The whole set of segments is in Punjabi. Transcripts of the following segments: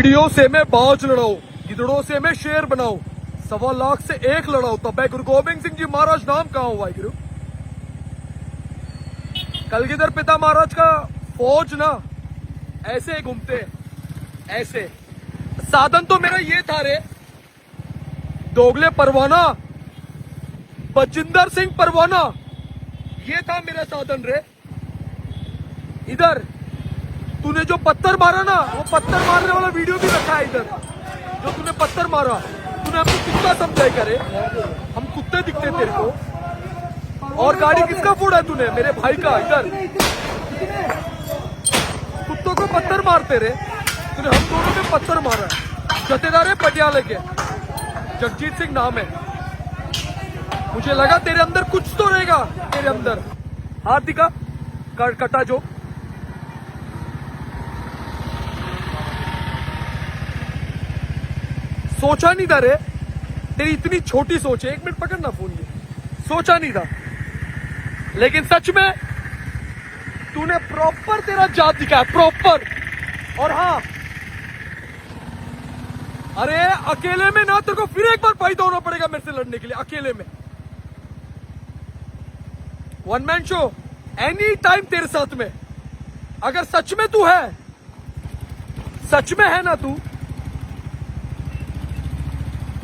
चिड़ियों से मैं बाज लड़ाऊं, गिदड़ों से मैं शेर बनाऊँ, सवा लाख से एक लड़ाऊं, तब गुरु गोविंद सिंह जी महाराज नाम कहा हूँ वाहिगुरु? कलगीधर पिता महाराज का फौज ना? ऐसे घूमते, ऐसे। साधन तो मेरा ये था रे। दोगले परवाना बजिंदर सिंह परवाना, ये था मेरा साधन रे। इधर तूने जो पत्थर मारा ना, वो पत्थर मारने वाला वीडियो भी रखा है इधर। जो तूने पत्थर मारा, तूने हमको कुत्ता समझा है करे। हम कुत्ते दिखते तेरे को। और गाड़ी किसका फोड़ा तूने? मेरे भाई का, इधर। कुत्तों को पत्थर मारते रे तूने हम दोनों पे पत्थर मारा जथेदार है पटियाले के। जगजीत सिंह नाम है। मुझे लगा तेरे अंदर कुछ तो रहेगा, तेरे अंदर। हाथ दिखा कटा जो। सोचा नहीं था रे। तेरी इतनी छोटी सोच है, एक मिनट पकड़ना फ़ोन ये। सोचा नहीं था। लेकिन सच में, तूने प्रॉपर तेरा जात दिखाया प्रॉपर और हाँ अरे, अकेले में ना तेरे को फिर एक बार फ़ायदा होना पड़ेगा मेरे से लड़ने के लिए, अकेले में। One man show any time तेरे साथ में। अगर सच में तू है, सच में है ना तू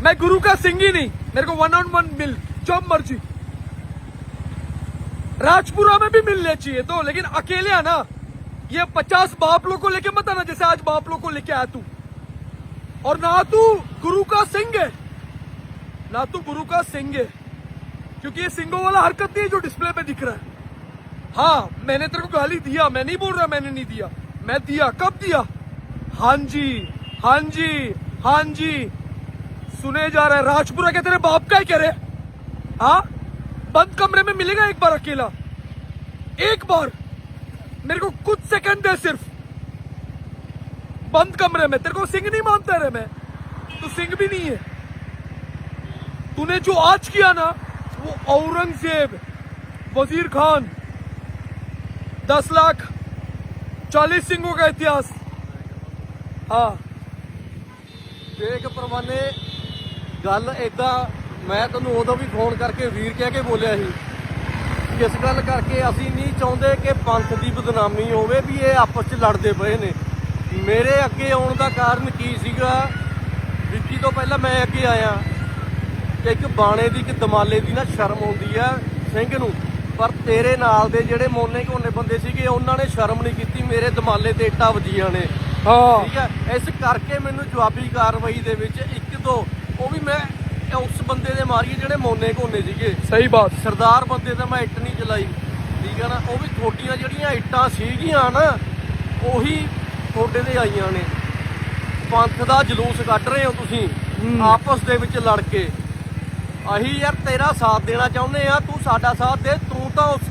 मैं गुरु का सिंह ही नहीं, मेरे को वन ऑन वन मिल, जब मर्ज़ी। राजपुरा में भी मिलने चाहिए तो लेकिन अकेले आना। ये पचास बाप लोग को लेके मत आना, जैसे आज बाप लोग को लेके आया तू। और ना तू गुरु का सिंह है। ना तू गुरु का सिंह है। क्योंकि ये सिंगों वाला हरकत नहीं है जो डिस्प्ले पे दिख रहा है। हाँ मैंने तेरे को गाली दिया, मैं नहीं बोल रहा मैंने नहीं दिया। मैं दिया, कब दिया? हाँ जी हाँ जी हाँ जी। सुने जा रहा है। राजपुरा के तेरे बाप का ही कह रहे हाँ। बंद कमरे में मिलेगा एक बार अकेला? एक बार? मेरे को कुछ सेकंड दे सिर्फ़। बंद कमरे में। तेरे को सिंह नहीं मानता रे मैं। तू सिंह भी नहीं है। तूने जो आज किया ना, वो औरंगज़ेब, वज़ीर खान, दस लाख, चालीस सिंहों का इतिहास। हाँ। एक परवाने ਗੱਲ ਏਦਾਂ ਮੈਂ ਤੈਨੂੰ ਉਦੋਂ ਵੀ ਫੋਨ ਕਰਕੇ ਵੀਰ ਕਹਿ ਕੇ ਬੋਲਿਆ ਸੀ ਕਿਸ ਗੱਲ ਕਰਕੇ ਅਸੀਂ ਨਹੀਂ ਚਾਹੁੰਦੇ ਕਿ ਪੰਥ ਦੀ ਬਦਨਾਮੀ ਹੋਵੇ ਵੀ ਇਹ ਆਪਸ 'ਚ ਲੜਦੇ ਪਏ ਨੇ। ਮੇਰੇ ਅੱਗੇ ਆਉਣ ਦਾ ਕਾਰਨ ਕੀ ਸੀਗਾ? ਵਿੱਕੀ ਤੋਂ ਪਹਿਲਾਂ ਮੈਂ ਅੱਗੇ ਆਇਆ ਇੱਕ ਬਾਣੇ ਦੀ ਇੱਕ ਦਮਾਲੇ ਦੀ ਨਾ ਸ਼ਰਮ ਆਉਂਦੀ ਆ ਸਿੰਘ ਨੂੰ। ਪਰ ਤੇਰੇ ਨਾਲ ਦੇ ਜਿਹੜੇ ਮੋਨੇ ਘੋਨੇ ਬੰਦੇ ਸੀਗੇ ਉਹਨਾਂ ਨੇ ਸ਼ਰਮ ਨਹੀਂ ਕੀਤੀ ਮੇਰੇ ਦਮਾਲੇ ਤੇ ਇੱਟਾਂ ਵੱਜੀਆਂ ਨੇ। हाँ ਠੀਕ ਹੈ ਇਸ ਕਰਕੇ ਮੈਨੂੰ ਜਵਾਬੀ ਕਾਰਵਾਈ ਦੇ ਵਿੱਚ ਇੱਕ ਦੋ ਉਹ ਵੀ ਮੈਂ ਉਸ ਬੰਦੇ ਦੇ ਮਾਰੀਏ ਜਿਹੜੇ ਮੋਨੇ ਘੋਨੇ ਸੀਗੇ सही बात ਸਰਦਾਰ ਬੰਦੇ ਤਾਂ ਮੈਂ ਇੱਟ ਨਹੀਂ ਚਲਾਈ ਠੀਕ ਹੈ ਨਾ ਉਹ ਵੀ ਥੋਡੀਆਂ ਜਿਹੜੀਆਂ ਇੱਟਾਂ ਸੀਗੀਆਂ ਨਾ ਉਹੀ ਤੁਹਾਡੇ ਦੇ ਆਈਆਂ ਨੇ ਪੰਥ ਦਾ ਜਲੂਸ ਕੱਢ ਰਹੇ ਹੋ ਤੁਸੀਂ ਹੂੰ। ਆਪਸ ਦੇ ਵਿੱਚ ਲੜ ਕੇ ਅਹੀ ਯਾਰ ਤੇਰਾ ਸਾਥ ਦੇਣਾ ਚਾਹੁੰਦੇ ਆ ਤੂੰ ਸਾਡਾ ਸਾਥ ਦੇ ਤੂੰ ਤਾਂ ਉਸ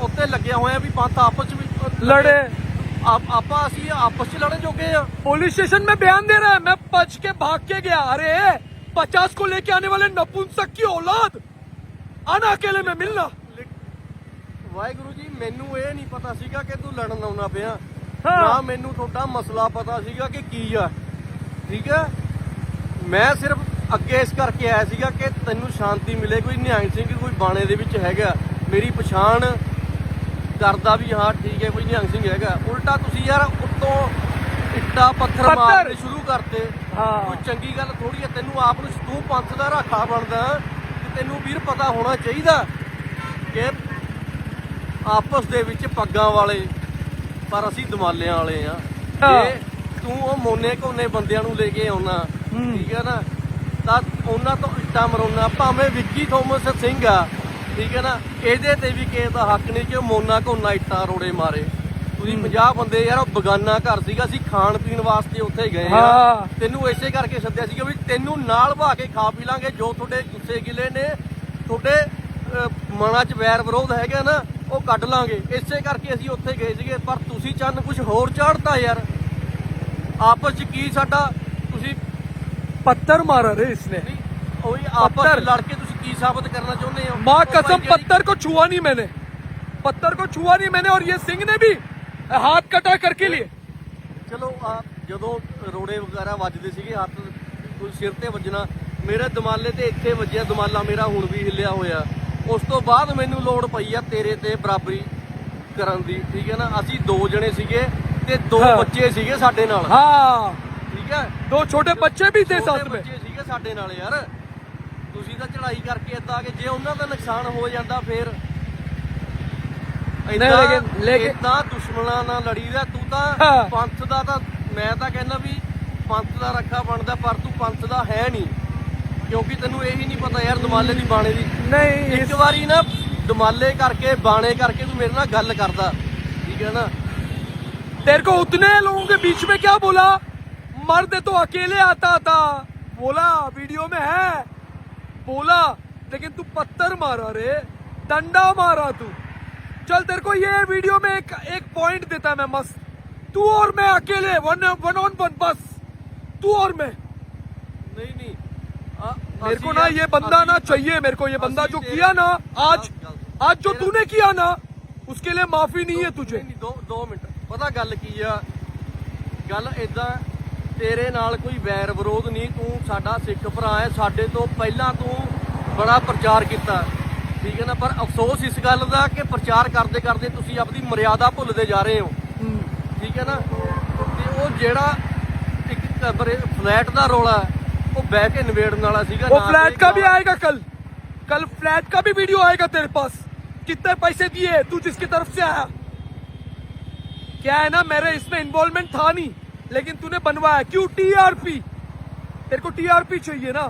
ਉੱਤੇ ਲੱਗਿਆ ਹੋਇਆ ਵੀ ਪੰਥ ਆਪਸ ਵਿੱਚ लड़े ਆਪ ਆਪਾਂ ਅਸੀਂ ਆਪਸ ਚ ਲੜਨ ਜੋਗੇ ਆ पुलिस स्टेशन में बयान दे रहा है मैं बच के भाग के गया अरे पचास को लेके आने वाले नपुंसक की औलाद आना अकेले में मिलना ਵਾਹਿਗੁਰੂ ਜੀ ਮੈਨੂੰ ਇਹ ਨਹੀਂ ਪਤਾ ਸੀਗਾ ਕਿ ਤੂੰ ਲੜਨ ਆਉਣਾ ਪਿਆ ਹਾਂ। ਨਾ ਮੈਨੂੰ ਤੁਹਾਡਾ ਮਸਲਾ ਪਤਾ ਸੀਗਾ ਕਿ ਕੀ ਆ ਠੀਕ ਹੈ ਮੈਂ ਸਿਰਫ ਅੱਗੇ ਇਸ ਕਰਕੇ ਆਇਆ ਸੀਗਾ ਕਿ ਤੈਨੂੰ ਸ਼ਾਂਤੀ ਮਿਲੇ ਕੋਈ ਨਿਹੰਗ ਸਿੰਘ ਕੋਈ ਬਾਣੇ ਦੇ ਵਿੱਚ ਹੈਗਾ ਮੇਰੀ ਪਛਾਣ ਕਰਦਾ ਵੀ ਹਾਂ ਠੀਕ ਹੈ ਕੋਈ ਨਿਹੰਗ ਸਿੰਘ ਹੈਗਾ ਉਲਟਾ ਤੁਸੀਂ ਯਾਰ ਉੱਤੋਂ ਇੱਟਾ ਪੱਥਰ ਪੱਥਰ। ਮਾਰਨੇ ਸ਼ੁਰੂ ਕਰਤੇ ਹਾਂ। ਕੋਈ ਚੰਗੀ ਗੱਲ ਥੋੜੀ ਹੈ ਤੈਨੂੰ ਆਪ ਨੂੰ ਤੂੰ ਪੰਥ ਦਾ ਰਾਖਾ ਬਣਦਾ ਤੇ ਤੈਨੂੰ ਵੀਰ ਪਤਾ ਹੋਣਾ ਚਾਹੀਦਾ ਕਿ ਆਪਸ ਦੇ ਵਿੱਚ ਪੱਗਾਂ ਵਾਲੇ ਪਰ ਅਸੀਂ ਦਮਾਲਿਆਂ ਵਾਲੇ ਆ। ਜੇ ਤੂੰ ਉਹ ਮੋਨੇ ਕੋਨੇ ਬੰਦਿਆਂ ਨੂੰ ਲੈ ਕੇ ਆਉਣਾ। ਠੀਕ ਹੈ ਨਾ ਤਾਂ ਉਹਨਾਂ ਤੋਂ ਇੱਟਾਂ ਮਰਾਉਣਾ ਭਾਵੇਂ ਵਿੱਕੀ ਥੋਮਸ ਸਿੰਘ ਆ ਠੀਕ ਹੈ ਨਾ ਇਹਦੇ ਤੇ ਵੀ ਕਿਸੇ ਦਾ ਹੱਕ ਨਹੀਂ ਕਿ ਉਹ ਮੋਨਾ ਕੋਨਾ ਇੱਟਾਂ ਰੋੜੇ ਮਾਰੇ ਤੁਸੀਂ 50 ਬੰਦੇ ਯਾਰ ਉਹ ਬਗਾਨਾ ਘਰ ਸੀਗਾ ਅਸੀਂ ਖਾਣ ਪੀਣ ਵਾਸਤੇ ਉੱਥੇ ਗਏ ਆ ਹਾਂ। ਤੈਨੂੰ ਇਸੇ ਕਰਕੇ ਸੱਦਿਆ ਸੀਗਾ ਵੀ ਤੈਨੂੰ ਨਾਲ ਭਾ ਕੇ ਖਾ ਪੀ ਲਾਂਗੇ ਜੋ ਤੁਹਾਡੇ ਗੁੱਸੇ ਗਿਲੇ ਨੇ ਤੁਹਾਡੇ ਅਹ, ਮਨਾਂ 'ਚ ਵੈਰ ਵਿਰੋਧ ਹੈਗਾ ਨਾ ਉਹ ਕੱਢ ਲਾਂਗੇ ਇਸੇ ਕਰਕੇ ਅਸੀਂ ਉੱਥੇ ਗਏ ਸੀਗੇ ਪਰ ਤੁਸੀਂ ਚੰਨ ਕੁਝ ਹੋਰ ਚਾੜਤਾ ਯਾਰ ਆਪਸ 'ਚ ਕੀ ਸਾਡਾ ਤੁਸੀਂ पत्थर मारा रे इसने ਨਹੀਂ ਉਹੀ ਆਪਸ 'ਚ ਪੱਥਰ। ਲੜ ਕੇ ਤੁਸੀਂ ਕੀ ਸਾਬਤ ਕਰਨਾ ਚਾਹੁੰਦੇ ਹੋ माँ ਉਹ ਭਾਈ कसम ਜਿਹੜੀ- पत्थर को छुआ नहीं मैंने पत्थर को छुआ नहीं मैंने और ये सिंह ने भी हाथ कटा करके लिए ਚਲੋ ਆ ਜਦੋਂ ਰੋੜੇ ਵਗੈਰਾ ਵੱਜਦੇ ਸੀਗੇ ਹੱਥ ਕੋਈ ਸਿਰ ਤੇ ਵੱਜਣਾ ਮੇਰੇ ਦਮਾਲੇ ਤੇ ਇੱਥੇ ਵੱਜਿਆ ਦਮਾਲਾ ਮੇਰਾ ਹੁਣ ਵੀ ਹਿੱਲਿਆ ਹੋਇਆ ਉਸ ਤੋਂ ਬਾਅਦ ਮੈਨੂੰ ਲੋੜ ਪਈ ਆ ਤੇਰੇ ਤੇ ਬਰਾਬਰੀ ਕਰਨ ਦੀ ਠੀਕ ਹੈ ਨਾ ਅਸੀਂ ਦੋ ਜਣੇ ਸੀਗੇ ਤੇ ਦੋ ਹਾਂ। ਬੱਚੇ ਸੀਗੇ ਸਾਡੇ ਨਾਲ हाँ ਠੀਕ ਹੈ दो छोटे बच्चे भी थे ਛੋਟੇ साथ में ਬੱਚੇ ਸੀਗੇ ਸਾਡੇ ਨਾਲ ਯਾਰ ਤੁਸੀਂ ਤਾਂ ਚੜਾਈ ਕਰਕੇ ਏਦਾਂ ਆ ਕਿ ਜੇ ਉਹਨਾਂ ਦਾ ਨੁਕਸਾਨ ਹੋ ਜਾਂਦਾ ਫੇਰ ਨਹੀਂ, ਲੇਕਿਨ- ਲੇਕਿਨ- ਇਦਾਂ ਦੁਸ਼ਮਣਾਂ ਨਾਲ ਲੜੀਦਾ ਤੂੰ ਤਾਂ ਹਾਂ। ਪੰਥ ਦਾ ਤਾਂ ਮੈਂ ਤਾਂ ਕਹਿੰਦਾ ਵੀ ਪੰਥ ਦਾ ਰੱਖਾ ਬਣਦਾ ਪਰ ਤੂੰ ਪੰਥ ਦਾ ਹੈ ਨਹੀਂ ਕਿਉਂਕਿ ਤੈਨੂੰ ਇਹ ਹੀ ਨਹੀਂ ਪਤਾ ਯਾਰ ਦਮਾਲੇ ਦੀ ਬਾਣੇ ਦੀ नहीं ਇੱਕ ਵਾਰੀ ਨਾ ਦਮਾਲੇ ਕਰਕੇ ਬਾਣੇ ਕਰਕੇ ਤੂੰ ਮੇਰੇ ਨਾਲ ਗੱਲ ਕਰਦਾ ਠੀਕ ਹੈ ਨਾ तेरे को उतने लोगों के बीच में क्या बोला मर्द तो अकेले आता था बोला वीडियो में है बोला लेकिन तू पत्थर मारा रे डंडा मारा तू चल तेरे को ये वीडियो में एक एक पॉइंट देता मैं मस्त तू और मैं अकेले वन वन ऑन वन बस तू और मैं ਨਹੀਂ ਨਹੀਂ ਆ- मेरे को ਅਸੀਂ ना ਯਾਰ- ये बंदा ना ਅਸੀਂ- चाहिए मेरे को ये बंदा ਅਸੀਂ जो तेरे- किया ना आज गल- आज जो तेरा- तूने किया ना उसके लिए माफी नहीं है तुझे ਨਹੀਂ, ਨਹੀਂ, ਦੋ ਦੋ ਮਿੰਟ ਪਤਾ ਗੱਲ ਕੀ ਆ ਗੱਲ ਇਦਾਂ ਤੇਰੇ ਨਾਲ ਕੋਈ ਵੈਰ ਵਿਰੋਧ ਨਹੀਂ ਤੂੰ ਸਾਡਾ ਸਿੱਖ ਭਰਾ ਹੈ ਸਾਡੇ ਤੋਂ ਪਹਿਲਾਂ ਤੂੰ ਬੜਾ ਪ੍ਰਚਾਰ ਕੀਤਾ ਠੀਕ ਹੈ ਨਾ ਪਰ ਅਫਸੋਸ ਇਸ ਗੱਲ ਦਾ ਕਿ ਪ੍ਰਚਾਰ ਕਰਦੇ ਕਰਦੇ ਤੁਸੀਂ ਆਪਣੀ ਮਰਿਆਦਾ ਭੁੱਲਦੇ ਜਾ ਰਹੇ ਹੋ ਠੀਕ ਹੈ ਨਾ ਤੇ ਉਹ ਜਿਹੜਾ ਇੱਕ ਕਮਰੇ ਫਲੈਟ ਦਾ ਰੋਲਾ ਉਹ ਬਹਿ ਕੇ ਨਿਬੇੜਨ ਵਾਲਾ ਸੀਗਾ वो ਨਾ फ्लैट ਕਿ का भी आएगा कल कल फ्लैट का भी वीडियो आएगा तेरे पास कितने पैसे दिए तू जिसकी तरफ से आया क्या है ना मेरे इसमें इन्वॉल्वमेंट था नहीं लेकिन तूने बनवाया क्यों टीआरपी तेरे को टीआरपी चाहिए ना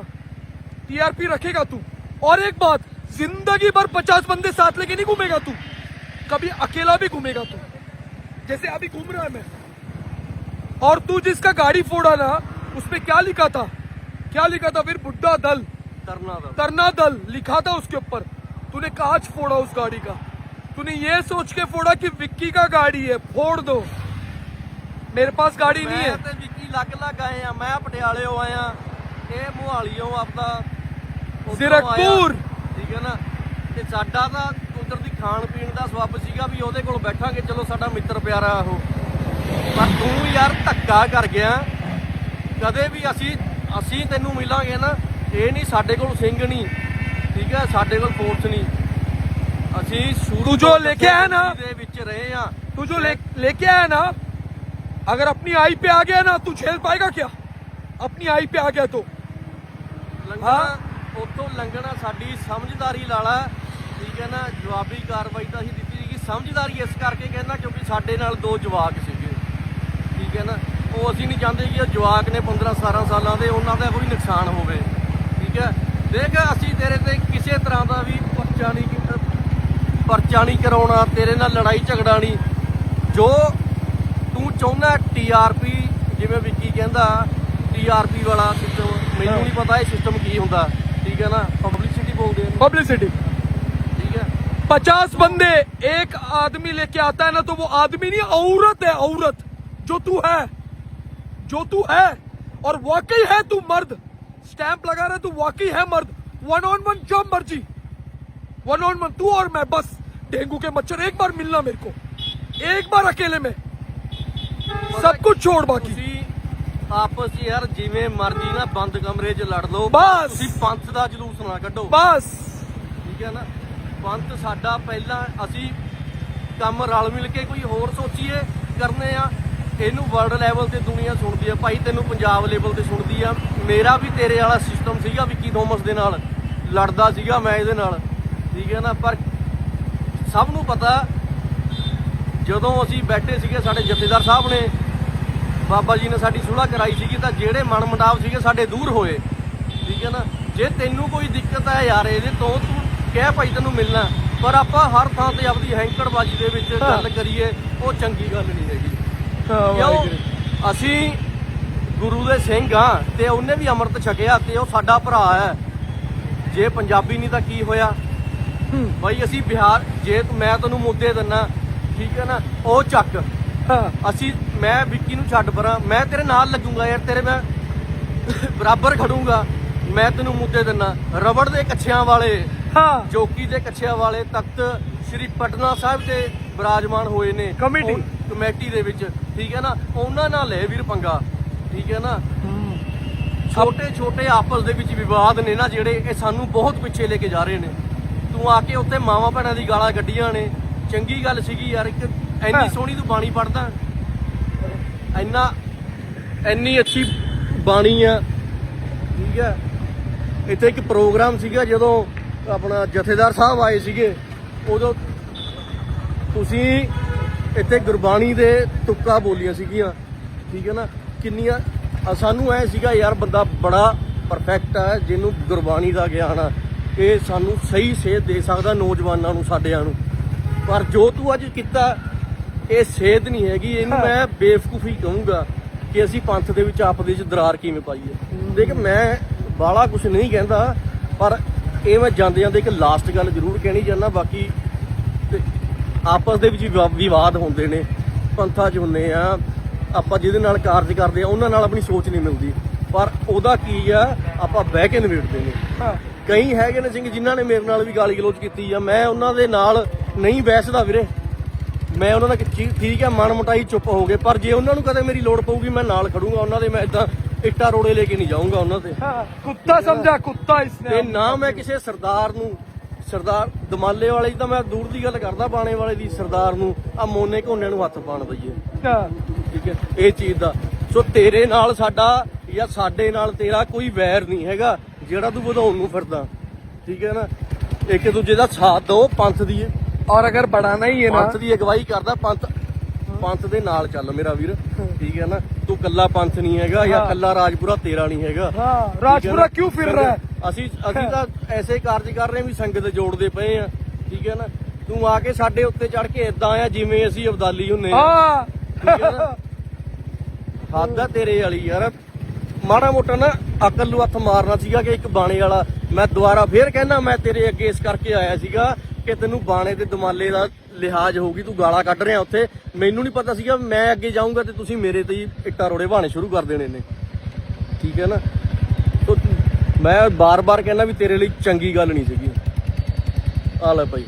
टीआरपी रखेगा तू और एक बात जिंदगी भर पचास बंदे साथ लेके नहीं घूमेगा तू कभी अकेला भी घूमेगा तू जैसे अभी घूम रहा है मैं और तू जिसका गाड़ी फोड़ा ना उसपे क्या लिखा था क्या लिखा था फिर बुड्ढा दल ਕਰਨਾ ਦਾ तरना दल लिखा था उसके ऊपर तूने कांच फोड़ा उस गाड़ी का तूने ये सोच के फोड़ा कि विक्की का गाड़ी है फोड़ दो मेरे पास गाड़ी नहीं ਮੈਂ है ਤੇ ਵਿੱਕੀ ਲੱਗ ਲੱਗ ਆਏ ਆ ਮੈਂ ਪਟਿਆਲੇੋਂ ਆਇਆ ਇਹ ਮੁਹਾਲੀਓਂ ਆਪਦਾ ਉੱਧਰੋਂ ਜ਼ੀਰਕਪੁਰ। ਆਇਆ, ਠੀਕ ਹੈ ਨਾ ਤੇ ਸਾਡਾ ਤਾਂ ਉਧਰ ਦੀ ਖਾਣ ਪੀਣ ਦਾ ਸਬੱਬ ਸੀਗਾ ਵੀ ਉਹਦੇ ਕੋਲ ਬੈਠਾਂਗੇ ਚਲੋ ਸਾਡਾ ਮਿੱਤਰ ਪਿਆਰਾ ਉਹ ਪਰ ਤੂੰ ਯਾਰ ਧੱਕਾ ਕਰ ਗਿਆ ਕਦੇ ਵੀ ਅਸੀਂ ਅਸੀਂ ਤੈਨੂੰ ਮਿਲਾਂਗੇ ਨਾ ਇਹ ਨਹੀਂ ਸਾਡੇ ਕੋਲ ਸਿੰਘ ਨਹੀਂ ਠੀਕ ਹੈ ਸਾਡੇ ਕੋਲ ਫੋਰਸ ਨਹੀਂ ਅਸੀਂ ਸ਼ੁਰੂ ਤੂੰ ਜੋ ਤੋਂ ਲੈ ਕੇ ਆਇਆ ਨਾ, ਦੇ ਵਿੱਚ ਰਹੇ ਆ तू जो ले लेके आया ना अगर अपनी आई पे आ गया ना तू झेल पाएगा क्या अपनी आई पे आ गया तो ਲੰਘਣਾ ਉੱਥੋਂ ਲੰਘਣਾ ਸਾਡੀ ਸਮਝਦਾਰੀ ਲਾਲਾ ਠੀਕ ਹੈ ਨਾ, ਜਵਾਬੀ ਕਾਰਵਾਈ ਤਾਂ ਅਸੀਂ ਦਿੱਤੀ ਸੀਗੀ। ਸਮਝਦਾਰੀ ਇਸ ਕਰਕੇ ਕਹਿੰਦਾ ਕਿਉਂਕਿ ਸਾਡੇ ਨਾਲ ਦੋ ਜਵਾਕ ਸੀਗੇ। ਠੀਕ ਹੈ ਨਾ, ਉਹ ਅਸੀਂ ਨਹੀਂ ਚਾਹੁੰਦੇ ਕਿ ਉਹ ਜਵਾਕ ਨੇ 15 17 ਸਾਲਾਂ ਦੇ, ਉਹਨਾਂ ਦਾ ਕੋਈ ਨੁਕਸਾਨ ਹੋਵੇ। ਠੀਕ ਹੈ, ਦੇਖ ਅਸੀਂ ਤੇਰੇ ਤੇ ਕਿਸੇ ਤਰ੍ਹਾਂ ਦਾ ਵੀ ਪਰਚਾ ਨਹੀਂ ਪਰਚਾ ਨਹੀਂ ਕਰਾਉਣਾ, ਤੇਰੇ ਨਾਲ ਲੜਾਈ ਝਗੜਾ ਨਹੀਂ। ਜੋ ਤੂੰ ਚਾਹੁੰਦਾ ਟੀਆਰਪੀ ਜਿਵੇਂ ਵਿੱਕੀ ਕਹਿੰਦਾ ਟੀਆਰਪੀ ਵਾਲਾ ਸਿਸਟਮ ਮੈਨੂੰ ਨਹੀਂ ਪਤਾ ਇਹ ਸਿਸਟਮ ਕੀ ਹੁੰਦਾ। ठीक है ना पब्लिसिटी बोल दे पब्लिसिटी ठीक है पचास बंदे एक आदमी लेके आता है ना तो वो आदमी नहीं औरत है औरत। जो तू है जो तू है और वाकई है तू मर्द। स्टैंप लगा रहे तू तो वाकई है मर्द। वन ऑन वन जब मर्ज़ी। वन ऑन वन तू और मैं बस। डेंगू के मच्छर एक बार मिलना मेरे को। एक बार अकेले में। सब कुछ छोड़ बाकी। ਆਪਸ 'ਚ ਯਾਰ ਜਿਵੇਂ ਮਰਜ਼ੀ ਨਾ ਬੰਦ ਕਮਰੇ 'ਚ ਲੜ ਲਓ। ਬਸ। ਤੁਸੀਂ ਪੰਥ ਦਾ ਜਲੂਸ ਨਾ ਕੱਢੋ। बस ਠੀਕ ਹੈ ਨਾ? ਪੰਥ ਸਾਡਾ ਪਹਿਲਾਂ ਅਸੀਂ ਕੰਮ ਰਲ ਮਿਲ ਕੇ ਕੋਈ ਹੋਰ ਸੋਚੀਏ ਕਰਨੇ ਆ। ਇਹਨੂੰ ਵਰਲਡ ਲੈਵਲ ਤੇ ਦੁਨੀਆ ਸੁਣਦੀ ਆ। ਭਾਈ ਤੈਨੂੰ ਪੰਜਾਬ ਲੈਵਲ ਤੇ ਸੁਣਦੀ ਆ। ਮੇਰਾ ਵੀ ਤੇਰੇ ਵਾਲਾ ਸਿਸਟਮ ਸੀਗਾ ਵਿੱਕੀ ਥੋਮਸ ਦੇ ਨਾਲ। ਲੜਦਾ ਸੀਗਾ ਮੈਂ ਇਹਦੇ ਨਾਲ। ਠੀਕ ਹੈ ਨਾ? ਪਰ ਸਭ ਨੂੰ ਪਤਾ ਜਦੋਂ ਅਸੀਂ ਬੈਠੇ ਸੀਗੇ ਸਾਡੇ ਜਥੇਦਾਰ ਸਾਹਿਬ ਨੇ ਬਾਬਾ ਜੀ ਨੇ ਸਾਡੀ ਸੁਲ੍ਹਾ ਕਰਾਈ ਸੀਗੀ ਤਾਂ ਜਿਹੜੇ ਮਨ ਮੁਟਾਵ ਸੀਗੇ ਸਾਡੇ ਦੂਰ ਹੋਏ। ਠੀਕ ਹੈ ਨਾ? ਜੇ ਤੈਨੂੰ ਕੋਈ ਦਿੱਕਤ ਹੈ ਯਾਰ ਇਹਦੇ ਤੋਂ ਤੂੰ ਕਹਿ ਭਾਈ ਤੈਨੂੰ ਮਿਲਣਾ। ਪਰ ਆਪਾਂ ਹਰ ਥਾਂ ਤੇ ਆਪਦੀ ਹੈਂਕੜਬਾਜੀ ਦੇ ਵਿੱਚ ਗੱਲ ਕਰੀਏ ਉਹ ਚੰਗੀ ਗੱਲ ਨਹੀਂ ਹੈਗੀ। ਕਿਉਂ? ਅਸੀਂ ਗੁਰੂ ਦੇ ਸਿੰਘ ਆ ਤੇ ਉਹਨੇ ਵੀ ਅੰਮ੍ਰਿਤ ਛਕਿਆ ਤੇ ਉਹ ਸਾਡਾ ਭਰਾ ਹੈ। ਜੇ ਪੰਜਾਬੀ ਨਹੀਂ ਤਾਂ ਕੀ ਹੋਇਆ? ਬਾਈ ਅਸੀਂ ਬਿਹਾਰ ਜੇ ਮੈਂ ਤੈਨੂੰ ਮੁੱਦੇ ਦਿੰਨਾ ਠੀਕ ਹੈ ਨਾ? ਉਹ ਚੱਕ। ਅਸੀਂ ਮੈਂ ਵਿੱਕੀ ਨੂੰ ਛੱਡ ਪਰਾਂ। ਮੈਂ ਤੇਰੇ ਨਾਲ ਲੱਗੂੰਗਾ ਯਾਰ ਤੇਰੇ ਮੈਂ ਬਰਾਬਰ ਖੜੂੰਗਾ। ਮੈਂ ਤੈਨੂੰ ਮੁੱਦੇ ਦਿੰਨਾ। ਰਬੜ ਦੇ ਕੱਛਿਆਂ ਵਾਲੇ हाँ ਜੋਕੀ ਦੇ ਕੱਛਿਆਂ ਵਾਲੇ ਤਖਤ ਸ੍ਰੀ ਪਟਨਾ ਸਾਹਿਬ ਤੇ ਬਿਰਾਜਮਾਨ ਹੋਏ ਨੇ। ਕਮੇਟੀ। ਕਮੇਟੀ ਦੇ ਵਿੱਚ ਠੀਕ ਹੈ ਨਾ? ਉਹਨਾਂ ਨਾਲ ਲੈ ਵੀਰ ਪੰਗਾ ਠੀਕ ਹੈ ਨਾ? ਛੋਟੇ ਛੋਟੇ ਆਪਸ ਦੇ ਵਿੱਚ ਵਿਵਾਦ ਨੇ ਨਾ ਜਿਹੜੇ ਇਹ ਸਾਨੂੰ ਬਹੁਤ ਪਿੱਛੇ ਲੈ ਕੇ ਜਾ ਰਹੇ ਨੇ। ਤੂੰ ਆ ਕੇ ਉੱਥੇ ਮਾਵਾ ਭੈਣਾਂ ਦੀ ਗਾਲਾਂ ਕੱਢੀਆਂ ਨੇ। ਚੰਗੀ ਗੱਲ ਸੀਗੀ ਯਾਰ ਇੱਕ ਹਾਂ। ਇੰਨੀ ਸੋਹਣੀ ਤੂੰ ਬਾਣੀ ਪੜਦਾ ਇੰਨਾ, ਇੰਨੀ ਅੱਛੀ ਬਾਣੀ ਆ, ਠੀਕ ਹੈ ਇੱਥੇ ਇੱਕ ਪ੍ਰੋਗਰਾਮ ਸੀਗਾ ਜਦੋਂ ਆਪਣਾ ਜਥੇਦਾਰ ਸਾਹਿਬ ਆਏ ਸੀਗੇ, ਉਦੋਂ ਤੁਸੀਂ ਇੱਥੇ ਗੁਰਬਾਣੀ ਦੇ ਤੁੱਕਾ ਬੋਲੀਆਂ ਸੀਗੀਆਂ, ਠੀਕ ਹੈ ਨਾ? ਕਿੰਨੀਆਂ ਸਾਨੂੰ ਐ ਸੀਗਾ, ਯਾਰ, ਬੰਦਾ ਬੜਾ ਪਰਫੈਕਟ ਹੈ ਜਿਹਨੂੰ ਗੁਰਬਾਣੀ ਦਾ ਗਿਆਨ ਆ, ਇਹ ਸਾਨੂੰ ਸਹੀ ਸੇਧ ਦੇ ਸਕਦਾ ਨੌਜਵਾਨਾਂ ਨੂੰ ਸਾਡਿਆਂ ਨੂੰ। ਪਰ ਜੋ ਤੂੰ ਅੱਜ ਕੀਤਾ ਇਹ ਸੇਧ ਨਹੀਂ ਹੈਗੀ ਇਹਨੂੰ। ਮੈਂ ਬੇਵਕੂਫੀ ਕਹੂੰਗਾ ਕਿ ਅਸੀਂ ਪੰਥ ਦੇ ਵਿੱਚ ਆਪਦੇ ਵਿੱਚ ਦਰਾਰ ਕਿਵੇਂ ਪਾਈਏ। ਦੇਖ ਮੈਂ ਬਾਲਾ ਕੁਝ ਨਹੀਂ ਕਹਿੰਦਾ ਪਰ ਇਹ ਮੈਂ ਜਾਂਦੇ ਜਾਂਦੇ ਇੱਕ ਲਾਸਟ ਗੱਲ ਜ਼ਰੂਰ ਕਹਿਣੀ ਚਾਹੁੰਦਾ ਬਾਕੀ ਆਪਸ ਦੇ ਵਿੱਚ ਵਿਵਾ- ਵਿਵਾਦ ਹੁੰਦੇ ਨੇ ਪੰਥਾਂ 'ਚ ਹੁੰਦੇ ਆ ਆਪਾਂ ਜਿਹਦੇ ਨਾਲ ਕਾਰਜ ਕਰਦੇ ਆ ਉਹਨਾਂ ਨਾਲ ਆਪਣੀ ਸੋਚ ਨਹੀਂ ਮਿਲਦੀ। ਪਰ ਉਹਦਾ ਕੀ ਆ ਆਪਾਂ ਬਹਿ ਕੇ ਨਿਬੇੜਦੇ ਨੇ। ਹਾਂ। ਕਈ ਹੈਗੇ ਨੇ ਸਿੰਘ ਜਿਨ੍ਹਾਂ ਨੇ ਮੇਰੇ ਨਾਲ ਵੀ ਗਾਲੀ ਗਲੋਚ ਕੀਤੀ ਆ ਮੈਂ ਉਹਨਾਂ ਦੇ ਨਾਲ ਨਹੀਂ ਬਹਿਸਦਾ ਵੀਰੇ। ਮੈਂ ਉਹਨਾਂ ਦਾ ਠੀਕ ਹੈ ਮਨ ਮਟਾਈ ਚੁੱਪ ਹੋ ਗਏ। ਪਰ ਜੇ ਉਹਨਾਂ ਨੂੰ ਕਦੇ ਮੇਰੀ ਲੋੜ ਪਊਗੀ ਮੈਂ ਨਾਲ ਖੜੂੰਗਾ। ਉਹਨਾਂ ਦੇ ਮੈਂ ਇਦਾਂ ਇੱਟਾ ਰੋੜੇ ਲੈ ਕੇ ਨਹੀਂ ਜਾਊਂਗਾ ਉਹਨਾਂ ਤੇ। ਕੁੱਤਾ ਸਮਝਾ ਕੁੱਤਾ ਇਸਨੇ ਤੇ ਨਾ ਮੈਂ ਕਿਸੇ ਸਰਦਾਰ ਨੂੰ ਸਰਦਾਰ ਦਮਾਲੇ ਵਾਲੇ ਤਾਂ ਮੈਂ ਦੂਰ ਦੀ ਗੱਲ ਕਰਦਾ ਬਾਣੇ ਵਾਲੇ ਦੀ ਸਰਦਾਰ ਨੂੰ ਆ ਮੋਨੇ ਘੋਨੇ ਨੂੰ ਹੱਥ ਪਾਣ ਦਈਏ ਠੀਕ ਹੈ ਇਹ ਚੀਜ਼ ਦਾ। ਸੋ ਤੇਰੇ ਨਾਲ ਸਾਡਾ ਜਾਂ ਸਾਡੇ ਨਾਲ ਤੇਰਾ ਕੋਈ ਵੈਰ ਨਹੀਂ ਹੈਗਾ ਜਿਹੜਾ ਤੂੰ ਵਧਾਉਣ ਨੂੰ ਫਿਰਦਾ। ਠੀਕ ਹੈ ਨਾ? ਇੱਕ ਦੂਜੇ ਦਾ ਸਾਥ ਦੋ ਪੰਥ ਦੀਏ। ਔਰ ਅਗਰ ਬੜਾਣਾ ਹੀ ਹੈ ਨਾ ਪੰਥ ਦੀ ਅਗਵਾਈ ਕਰਦਾ ਪੰਥ ਪੰਥ ਦੇ ਨਾਲ ਚੱਲ ਮੇਰਾ ਵੀਰ। ਠੀਕ ਹੈ ਨਾ? ਤੂੰ ਕੱਲਾ ਪੰਥ ਨਹੀਂ ਹੈਗਾ ਜਾਂ ਕੱਲਾ ਰਾਜਪੁਰਾ ਤੇਰਾ ਨਹੀਂ ਹੈਗਾ। ਹਾਂ ਰਾਜਪੁਰਾ ਕਿਉਂ ਫਿਰ ਰਿਹਾ? ਅਸੀਂ ਅਸੀਂ ਤਾਂ ਐਸੇ ਕਾਰਜ ਕਰ ਰਹੇ ਵੀ ਸੰਗਤ ਜੋੜਦੇ ਪਏ ਆ ਠੀਕ ਹੈ ਨਾ? ਤੂੰ ਆ ਕੇ ਸਾਡੇ ਉੱਤੇ ਚੜ ਕੇ ਇਦਾਂ ਆ ਜਿਵੇਂ ਅਸੀਂ ਅਬਦਾਲੀ ਹੁੰਨੇ ਆ। ਹੱਦ ਆ ਤੇਰੇ ਵਾਲੀ ਯਾਰ। ਮਾੜਾ ਮੋਟਾ ਨਾ ਅਕਲ ਨੂੰ ਹੱਥ ਮਾਰਨਾ ਸੀਗਾ ਕਿ ਇੱਕ ਬਾਣੇ ਵਾਲਾ। ਮੈਂ ਦੁਬਾਰਾ ਫੇਰ ਕਹਿੰਦਾ ਮੈਂ ਤੇਰੇ ਅੱਗੇ ਇਸ ਕਰਕੇ ਆਇਆ ਸੀਗਾ ਕਿ ਤੈਨੂੰ ਬਾਣੇ ਤੇ ਦਮਾਲੇ ਦਾ ਲਿਹਾਜ਼ ਹੋਊਗੀ, ਤੂੰ ਗਾਲਾਂ ਕੱਢ ਰਿਹਾ ਉੱਥੇ। ਮੈਨੂੰ ਨਹੀਂ ਪਤਾ ਸੀਗਾ, ਮੈਂ ਅੱਗੇ ਜਾਊਂਗਾ ਤੇ ਤੁਸੀਂ ਮੇਰੇ ਤੇ ਹੀ ਇੱਟਾਂ ਰੋੜੇ ਬਾਣੇ ਸ਼ੁਰੂ ਕਰ ਦੇਣੇ ਨੇ। ਠੀਕ ਹੈ ਨਾ? ਤੋ ਮੈਂ ਬਾਰ-ਬਾਰ ਕਹਿੰਦਾ ਵੀ ਤੇਰੇ ਲਈ ਚੰਗੀ ਗੱਲ ਨਹੀਂ ਸੀਗੀ। ਆ ਲੈ ਭਾਈ।